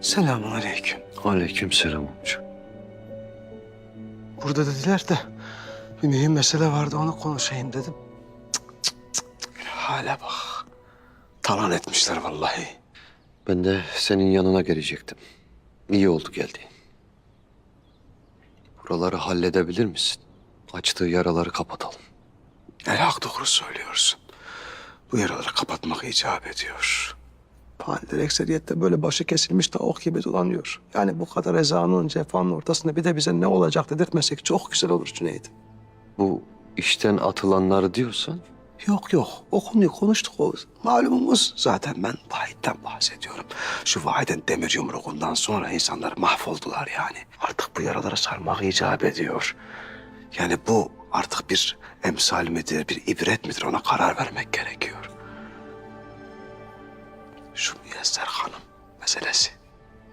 Selamun aleyküm. Aleyküm selam amca. Burada dediler de bir mühim mesele vardı onu konuşayım dedim. Cık, cık, cık. Hale bak. Talan etmişler vallahi. Ben de senin yanına gelecektim. İyi oldu geldiğin. Buraları halledebilir misin? Açtığı yaraları kapatalım. Elhak doğru söylüyorsun. Bu yaraları kapatmak icap ediyor. Faniler ekseriyette böyle başı kesilmiş tavuk gibi dolanıyor. Yani bu kadar ezanın, cefanın ortasında bir de bize ne olacak dedirtmesek çok güzel olur Cüneyt. Bu işten atılanları diyorsan Yok yok o konuyu konuştuk o malumumuz. Zaten ben vahitten bahsediyorum. Şu vahiden demir yumruğundan sonra insanlar mahvoldular yani. Artık bu yaraları sarmak icap ediyor. Yani bu artık bir emsal midir, bir ibret midir ona karar vermek gerekiyor. Şu Müyesser Hanım meselesi.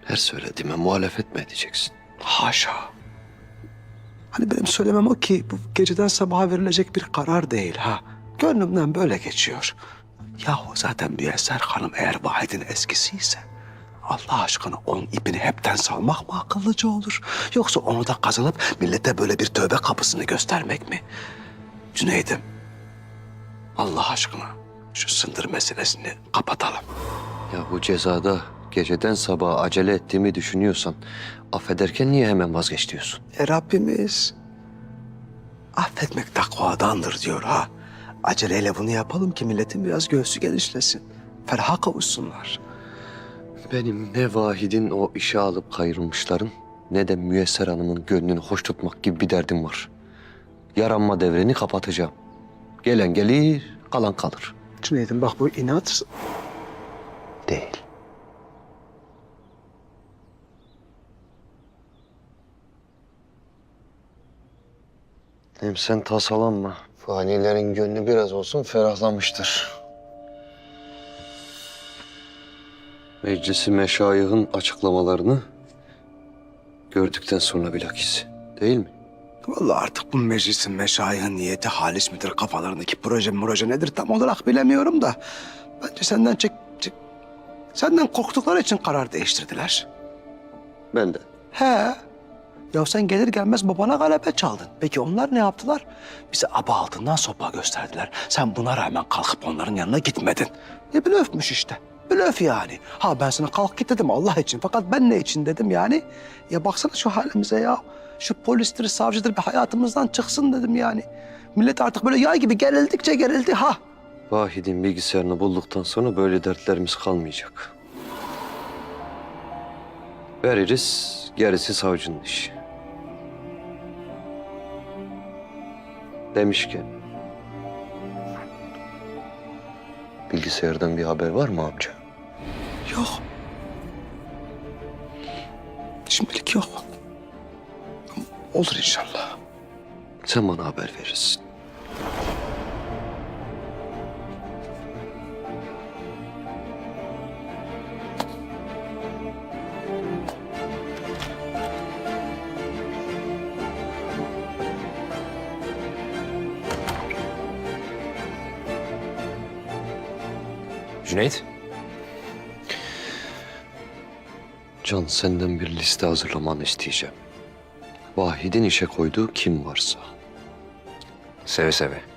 her söylediğime muhalefet mi edeceksin? Haşa. Hani benim söylemem o ki bu geceden sabaha verilecek bir karar değil ha. Gönlümden böyle geçiyor. Yahu zaten Müyesser Hanım eğer Vahid'in eskisiyse... Allah aşkına onun ipini hepten salmak mı akıllıca olur? Yoksa onu da kazanıp millete böyle bir tövbe kapısını göstermek mi? Cüneyt'im, Allah aşkına şu sındır meselesini kapatalım. Ya bu cezada geceden sabaha acele ettiğimi düşünüyorsan affederken niye hemen vazgeç diyorsun? E Rabbimiz affetmek takvadandır diyor ha. Aceleyle bunu yapalım ki milletin biraz göğsü genişlesin. Feraha kavuşsunlar. Benim ne Vahid'in o işe alıp kayırılmışların ne de Müyesser Hanım'ın gönlünü hoş tutmak gibi bir derdim var. Yaranma devrini kapatacağım. Gelen gelir, kalan kalır. Cüneyt'im bak bu inat Değil. Hem sen tasalanma. Fanilerin gönlü biraz olsun ferahlamıştır. Meclisi meşayihın açıklamalarını gördükten sonra bilakis. Değil mi? Vallahi artık bu meclisin meşayihin niyeti halis midir? Kafalarındaki proje proje nedir tam olarak bilemiyorum da. Bence senden çek- Senden korktukları için karar değiştirdiler. Ben de. He. Ya sen gelir gelmez babana galebe çaldın. Peki onlar ne yaptılar? Bize aba altından sopa gösterdiler. Sen buna rağmen kalkıp onların yanına gitmedin. E blöfmüş işte. Blöf yani. Ha ben sana kalk git dedim Allah için. Fakat ben ne için dedim yani. Ya baksana şu halimize ya. Şu polistir, savcıdır bir hayatımızdan çıksın dedim yani. Millet artık böyle yay gibi gerildikçe gerildi ha. Vahid'in bilgisayarını bulduktan sonra böyle dertlerimiz kalmayacak. Veririz, gerisi savcının işi. Demişken... Bilgisayardan bir haber var mı amca? Yok. Şimdilik yok. Olur inşallah. Sen bana haber verirsin. Cüneyt, Can senden bir liste hazırlamanı isteyeceğim. Vahid'in işe koyduğu kim varsa. seve seve.